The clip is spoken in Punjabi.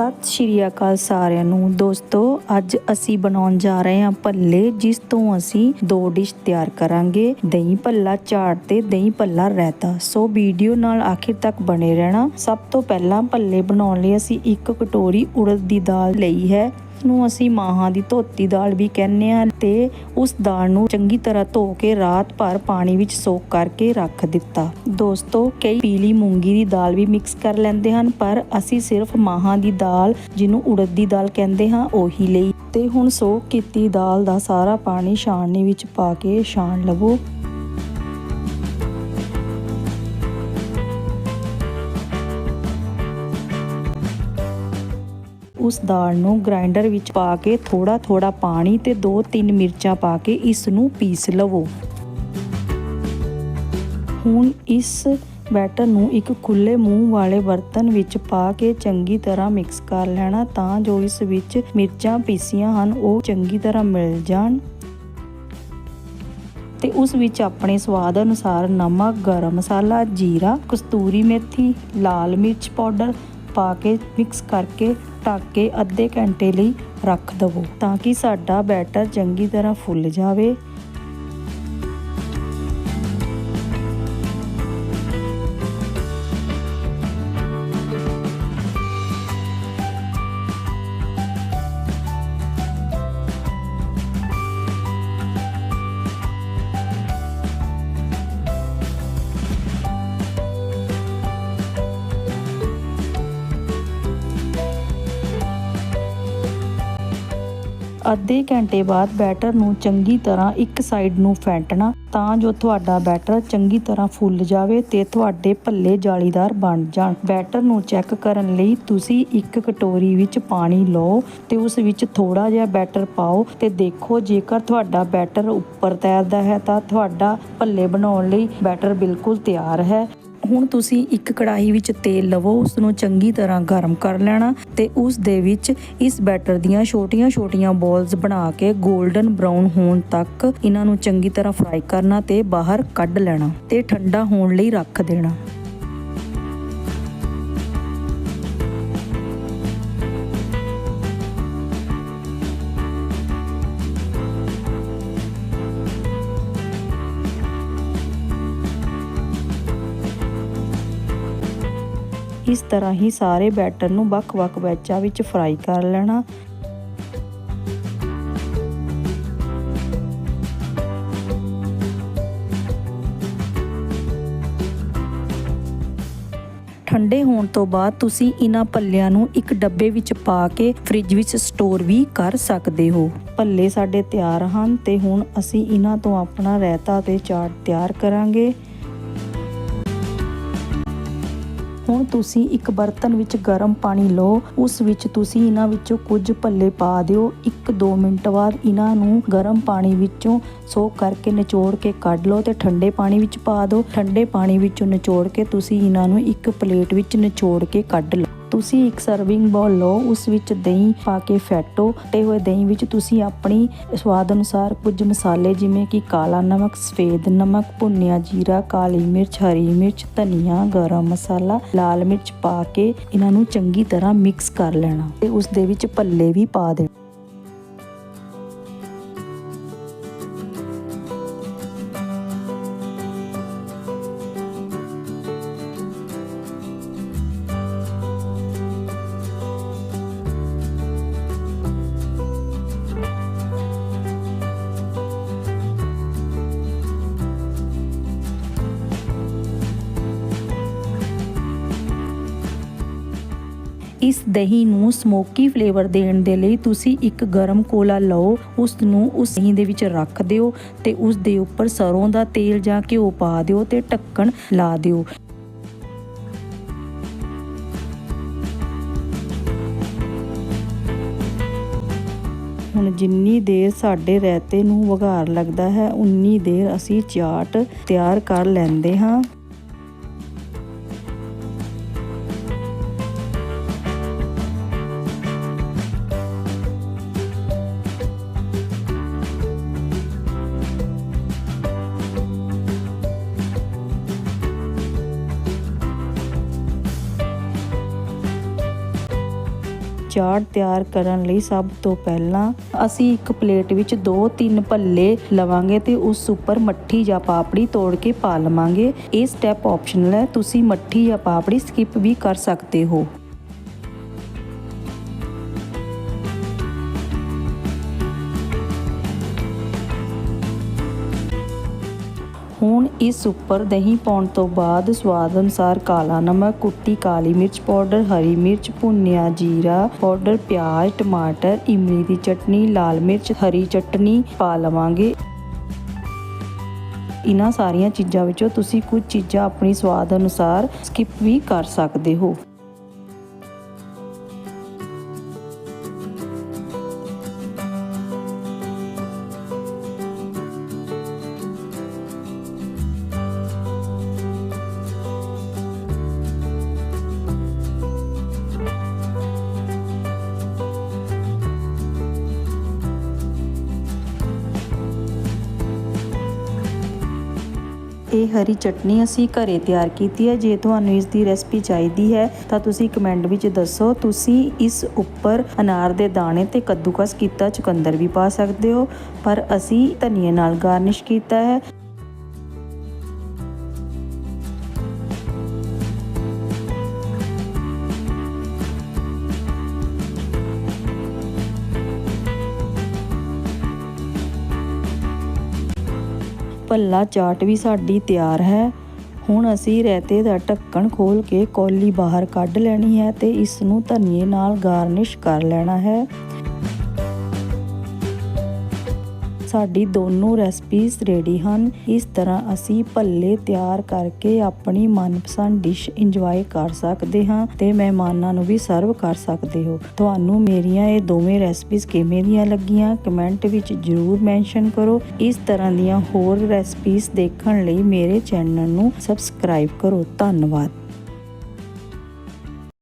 ਸਤਿ ਸ਼੍ਰੀ ਅਕਾਲ ਸਾਰਿਆਂ ਨੂੰ। ਦੋਸਤੋ, ਅੱਜ ਅਸੀਂ ਬਣਾਉਣ ਜਾ ਰਹੇ ਹਾਂ ਭੱਲੇ, ਜਿਸ ਤੋਂ ਅਸੀਂ ਦੋ ਡਿਸ਼ ਤਿਆਰ ਕਰਾਂਗੇ। ਦਹੀਂ ਭੱਲਾ ਚਾਟ ਤੇ ਦਹੀਂ ਭੱਲਾ ਰਾਇਤਾ। ਸੋ ਵੀਡੀਓ ਨਾਲ ਆਖਿਰ ਤੱਕ ਬਣੇ ਰਹਿਣਾ। ਸਭ ਤੋਂ ਪਹਿਲਾਂ ਭੱਲੇ ਬਣਾਉਣ ਲਈ ਅਸੀਂ ਇੱਕ ਕਟੋਰੀ ਉੜਦ ਦੀ ਦਾਲ ਲਈ ਹੈ। ਨੂੰ ਅਸੀਂ ਮਾਹਾਂ ਦੀ ਧੋਤੀ ਦਾਲ ਵੀ ਕਹਿੰਦੇ ਆ ਤੇ ਉਸ ਦਾਲ ਨੂੰ ਚੰਗੀ ਤਰ੍ਹਾਂ ਧੋ ਕੇ ਰਾਤ ਭਰ ਪਾਣੀ ਵਿੱਚ ਸੋਕ ਕਰਕੇ ਰੱਖ ਦਿੱਤਾ। ਦੋਸਤੋ, ਕਈ ਪੀਲੀ ਮੂੰਗੀ ਦੀ ਦਾਲ ਵੀ ਮਿਕਸ ਕਰ ਲੈਂਦੇ ਹਨ, ਪਰ ਅਸੀਂ ਸਿਰਫ ਮਾਹਾਂ ਦੀ ਦਾਲ, ਜਿਹਨੂੰ ਉੜਦ ਦੀ ਦਾਲ ਕਹਿੰਦੇ ਹਾਂ, ਉਹੀ ਲਈ। ਤੇ ਹੁਣ ਸੋਕ ਕੀਤੀ ਦਾਲ ਦਾ ਸਾਰਾ ਪਾਣੀ ਛਾਣਨੀ ਵਿੱਚ ਪਾ ਕੇ ਛਾਣ ਲਵੋ। ਉਸ ਦਾਲ ਨੂੰ ਗ੍ਰਾਈਂਡਰ ਵਿੱਚ ਪਾ ਕੇ ਥੋੜਾ ਥੋੜਾ ਪਾਣੀ ਤੇ 2-3 ਮਿਰਚਾਂ ਪਾ ਕੇ ਇਸ ਨੂੰ ਪੀਸ ਲਵੋ। ਹੁਣ ਇਸ ਬੈਟਰ ਨੂੰ ਇੱਕ ਖੁੱਲੇ ਮੂੰਹ ਵਾਲੇ ਬਰਤਨ ਵਿੱਚ ਪਾ ਕੇ ਚੰਗੀ ਤਰ੍ਹਾਂ ਮਿਕਸ ਕਰ ਲੈਣਾ ਤਾਂ ਜੋ ਇਸ ਵਿੱਚ ਮਿਰਚਾਂ ਪੀਸੀਆਂ ਹਨ, ਉਹ ਚੰਗੀ ਤਰ੍ਹਾਂ ਮਿਲ ਜਾਣ। ਤੇ ਉਸ ਵਿੱਚ ਆਪਣੇ ਸਵਾਦ ਅਨੁਸਾਰ ਨਮਕ, ਗਰਮ ਮਸਾਲਾ, ਜੀਰਾ, ਕਸਤੂਰੀ ਮੇਥੀ, ਲਾਲ ਮਿਰਚ ਪਾਊਡਰ ਪਾ ਕੇ ਮਿਕਸ ਕਰਕੇ ਢੱਕ ਕੇ ਅੱਧੇ ਘੰਟੇ ਲਈ ਰੱਖ ਦਵੋ ਤਾਂ ਕਿ ਸਾਡਾ ਬੈਟਰ ਚੰਗੀ ਤਰ੍ਹਾਂ ਫੁੱਲ ਜਾਵੇ। ਅੱਧੇ ਘੰਟੇ ਬਾਅਦ ਬੈਟਰ ਨੂੰ ਚੰਗੀ ਤਰ੍ਹਾਂ ਇੱਕ ਸਾਈਡ ਨੂੰ ਫੈਂਟਣਾ, ਤਾਂ ਜੋ ਤੁਹਾਡਾ ਬੈਟਰ ਚੰਗੀ ਤਰ੍ਹਾਂ ਫੁੱਲ ਜਾਵੇ ਤੇ ਤੁਹਾਡੇ ਭੱਲੇ ਜਾਲੀਦਾਰ ਬਣ ਜਾਣ। ਬੈਟਰ ਨੂੰ ਚੈੱਕ ਕਰਨ ਲਈ ਤੁਸੀਂ ਇੱਕ ਕਟੋਰੀ ਵਿੱਚ ਪਾਣੀ ਲਓ ਤੇ ਉਸ ਵਿੱਚ ਥੋੜਾ ਜਿਹਾ ਬੈਟਰ ਪਾਓ ਤੇ ਦੇਖੋ ਜੇਕਰ ਤੁਹਾਡਾ ਬੈਟਰ ਉੱਪਰ ਤੈਰਦਾ ਹੈ ਤਾਂ ਤੁਹਾਡਾ ਭੱਲੇ ਬਣਾਉਣ ਲਈ ਬੈਟਰ ਬਿਲਕੁਲ ਤਿਆਰ ਹੈ। ਹੁਣ ਤੁਸੀਂ ਇੱਕ ਕੜਾਹੀ ਵਿੱਚ ਤੇਲ ਲਵੋ ਉਸ ਨੂੰ ਚੰਗੀ ਤਰ੍ਹਾਂ ਗਰਮ ਕਰ ਲੈਣਾ ਤੇ ਉਸ ਦੇ ਵਿੱਚ ਇਸ ਬੈਟਰ ਦੀਆਂ ਛੋਟੀਆਂ-ਛੋਟੀਆਂ ਬੋਲਸ ਬਣਾ ਕੇ 골ਡਨ ਬ੍ਰਾਊਨ ਹੋਣ ਤੱਕ ਇਹਨਾਂ ਨੂੰ ਚੰਗੀ ਤਰ੍ਹਾਂ ਫਰਾਈ ਕਰਨਾ ਤੇ ਬਾਹਰ ਕੱਢ ਲੈਣਾ ਤੇ ਠੰਡਾ ਹੋਣ ਲਈ ਰੱਖ ਦੇਣਾ। ਇਸ ਤਰ੍ਹਾਂ ਹੀ ਸਾਰੇ ਬੈਟਰ ਨੂੰ ਵੱਖ-ਵੱਖ ਬੈਚਾਂ ਵਿੱਚ ਫਰਾਈ ਕਰ ਲੈਣਾ। ਠੰਡੇ ਹੋਣ ਤੋਂ ਬਾਅਦ ਤੁਸੀਂ ਇਹਨਾਂ ਭੱਲਿਆਂ ਨੂੰ ਇੱਕ ਡੱਬੇ ਵਿੱਚ ਪਾ ਕੇ ਫ੍ਰਿਜ ਵਿੱਚ ਸਟੋਰ ਵੀ ਕਰ ਸਕਦੇ ਹੋ। ਭੱਲੇ ਸਾਡੇ ਤਿਆਰ ਹਨ ਤੇ ਹੁਣ ਅਸੀਂ ਇਹਨਾਂ ਤੋਂ ਆਪਣਾ ਰਾਇਤਾ ਤੇ ਚਾਟ ਤਿਆਰ ਕਰਾਂਗੇ। ਹੁਣ ਤੁਸੀਂ ਇੱਕ ਬਰਤਨ ਵਿੱਚ ਗਰਮ ਪਾਣੀ ਲਓ, ਉਸ ਵਿੱਚ ਤੁਸੀਂ ਇਹਨਾਂ ਵਿੱਚੋਂ ਕੁਝ ਭੱਲੇ ਪਾ ਦਿਓ। 1-2 ਮਿੰਟ ਬਾਅਦ ਇਹਨਾਂ ਨੂੰ ਗਰਮ ਪਾਣੀ ਵਿੱਚੋਂ ਸੋਕ ਕਰਕੇ ਨਿਚੋੜ ਕੇ ਕੱਢ ਲਓ ਤੇ ਠੰਡੇ ਪਾਣੀ ਵਿੱਚ ਪਾ ਦਿਓ। ਠੰਡੇ ਪਾਣੀ ਵਿੱਚੋਂ ਨਿਚੋੜ ਕੇ ਤੁਸੀਂ ਇਹਨਾਂ ਨੂੰ ਇੱਕ ਪਲੇਟ ਵਿੱਚ ਨਿਚੋੜ ਕੇ ਕੱਢ ਲਓ। ਤੁਸੀਂ ਇੱਕ ਸਰਵਿੰਗ ਬਾਉਲ ਲਓ, ਉਸ ਵਿੱਚ ਦਹੀਂ ਪਾ ਕੇ ਫੈਟੋ ਤੇ ਹੋਏ ਦਹੀਂ ਵਿੱਚ ਤੁਸੀਂ ਆਪਣੀ ਸਵਾਦ ਅਨੁਸਾਰ ਕੁਝ ਮਸਾਲੇ ਜਿਵੇਂ ਕਿ ਕਾਲਾ ਨਮਕ, ਸਫੇਦ ਨਮਕ, ਭੁੰਨਿਆ ਜੀਰਾ, ਕਾਲੀ ਮਿਰਚ, ਹਰੀ ਮਿਰਚ, ਧਨੀਆ, ਗਰਮ ਮਸਾਲਾ, ਲਾਲ ਮਿਰਚ ਪਾ ਕੇ ਇਹਨਾਂ ਨੂੰ ਚੰਗੀ ਤਰ੍ਹਾਂ ਮਿਕਸ ਕਰ ਲੈਣਾ ਤੇ ਉਸ ਦੇ ਵਿੱਚ ਭੱਲੇ ਵੀ ਪਾ ਦੇਣਾ। ਇਸ ਦਹੀਂ ਨੂੰ ਸਮੋਕੀ ਫਲੇਵਰ ਦੇਣ ਦੇ ਲਈ ਤੁਸੀਂ ਇੱਕ ਗਰਮ ਕੋਲਾ ਲਓ ਉਸ ਨੂੰ ਉਸ ਦਹੀਂ ਦੇ ਵਿੱਚ ਰੱਖ ਦਿਓ ਤੇ ਉਸ ਦੇ ਉੱਪਰ ਸਰੋਂ ਦਾ ਤੇਲ ਜਾਂ ਘਿਓ ਪਾ ਦਿਓ ਤੇ ਢੱਕਣ ਲਾ ਦਿਓ। ਹੁਣ ਜਿੰਨੀ ਦੇਰ ਸਾਡੇ ਰਾਇਤੇ ਨੂੰ ਵਘਾਰ ਲੱਗਦਾ ਹੈ, ਉਨੀ ਦੇਰ ਅਸੀਂ ਚਾਟ ਤਿਆਰ ਕਰ ਲੈਂਦੇ ਹਾਂ। ਚਾਟ ਤਿਆਰ ਕਰਨ ਲਈ ਸਭ ਤੋਂ ਪਹਿਲਾਂ ਅਸੀਂ ਇੱਕ ਪਲੇਟ ਵਿੱਚ 2-3 ਭੱਲੇ ਲਵਾਂਗੇ ਤੇ ਉਸ ਉੱਪਰ ਮੱਠੀ ਜਾਂ ਪਾਪੜੀ ਤੋੜ ਕੇ ਪਾ ਲਵਾਂਗੇ। ਇਹ ਸਟੈਪ ਆਪਸ਼ਨਲ ਹੈ। ਤੁਸੀਂ ਮੱਠੀ ਜਾਂ ਪਾਪੜੀ ਸਕਿਪ ਵੀ ਕਰ ਸਕਦੇ ਹੋ। ਇਸ ਉੱਪਰ ਦਹੀਂ ਪਾਉਣ ਤੋਂ ਬਾਅਦ ਸਵਾਦ ਅਨੁਸਾਰ ਕਾਲਾ ਨਮਕ, ਕੁੱਟੀ ਕਾਲੀ ਮਿਰਚ ਪਾਊਡਰ, ਹਰੀ ਮਿਰਚ, ਭੁੰਨਿਆ ਜੀਰਾ ਪਾਊਡਰ, ਪਿਆਜ਼, ਟਮਾਟਰ, ਇਮਲੀ ਦੀ ਚਟਨੀ, ਲਾਲ ਮਿਰਚ, ਹਰੀ ਚਟਨੀ ਪਾ ਲਵਾਂਗੇ। ਇਹਨਾਂ ਸਾਰੀਆਂ ਚੀਜ਼ਾਂ ਵਿੱਚੋਂ ਤੁਸੀਂ ਕੁਝ ਚੀਜ਼ਾਂ ਆਪਣੀ ਸਵਾਦ ਅਨੁਸਾਰ ਸਕਿਪ ਵੀ ਕਰ ਸਕਦੇ ਹੋ। ਇਹ ਹਰੀ ਚਟਨੀ ਅਸੀਂ ਘਰੇ ਤਿਆਰ ਕੀਤੀ ਹੈ। ਜੇ ਤੁਹਾਨੂੰ ਇਸ ਦੀ ਰੈਸਪੀ ਚਾਹੀਦੀ ਹੈ, ਤਾਂ ਤੁਸੀਂ ਕਮੈਂਟ ਵਿੱਚ ਦੱਸੋ। ਤੁਸੀਂ ਇਸ ਉੱਪਰ ਅਨਾਰ ਦੇ ਦਾਣੇ ਤੇ ਕੱਦੂਕਸ ਕੀਤਾ ਚੁਕੰਦਰ ਵੀ ਪਾ ਸਕਦੇ ਹੋ, ਪਰ ਅਸੀਂ ਧਨੀਏ ਨਾਲ ਗਾਰਨਿਸ਼ ਕੀਤਾ ਹੈ। ਭੱਲਾ ਚਾਟ ਵੀ ਸਾਡੀ ਤਿਆਰ ਹੈ। ਹੁਣ ਅਸੀਂ ਰਾਇਤੇ ਦਾ ਢੱਕਣ ਖੋਲ ਕੇ ਕੌਲੀ ਬਾਹਰ ਕੱਢ ਲੈਣੀ ਹੈ ਤੇ ਇਸ ਨੂੰ ਧਨੀਏ ਨਾਲ ਗਾਰਨਿਸ਼ ਕਰ ਲੈਣਾ ਹੈ। ਸਾਡੀ ਦੋਨੋਂ ਰੈਸਪੀਜ਼ ਰੈਡੀ ਹਨ। ਇਸ ਤਰ੍ਹਾਂ ਅਸੀਂ ਭੱਲੇ ਤਿਆਰ ਕਰਕੇ ਆਪਣੀ ਮਨਪਸੰਦ ਡਿਸ਼ ਇੰਜੋਏ ਕਰ ਸਕਦੇ ਹਾਂ ਤੇ ਮਹਿਮਾਨਾਂ ਨੂੰ ਵੀ ਸਰਵ ਕਰ ਸਕਦੇ ਹੋ। ਤੁਹਾਨੂੰ ਮੇਰੀਆਂ ਇਹ ਦੋਵੇਂ ਰੈਸਪੀਜ਼ ਕਿਵੇਂ ਦੀਆਂ ਲੱਗੀਆਂ ਕਮੈਂਟ ਵਿੱਚ ਜਰੂਰ ਮੈਂਸ਼ਨ ਕਰੋ। ਇਸ ਤਰ੍ਹਾਂ ਦੀਆਂ ਹੋਰ ਰੈਸਪੀਜ਼ ਦੇਖਣ ਲਈ ਮੇਰੇ ਚੈਨਲ ਨੂੰ ਸਬਸਕ੍ਰਾਈਬ ਕਰੋ। ਧੰਨਵਾਦ।